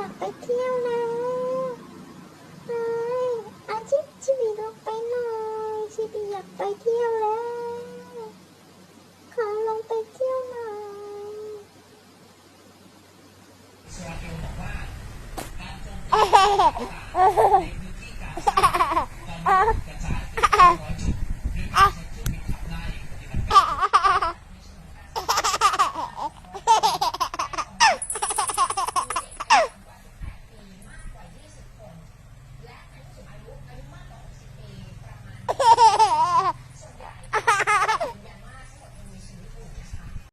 อยากไปเที่ยวนะเฮ้ยอาชิชิบิลงไปหน่อยชิบิอยากไปเที่ยวแล้วขอลงไปเที่ยวหน่อยเ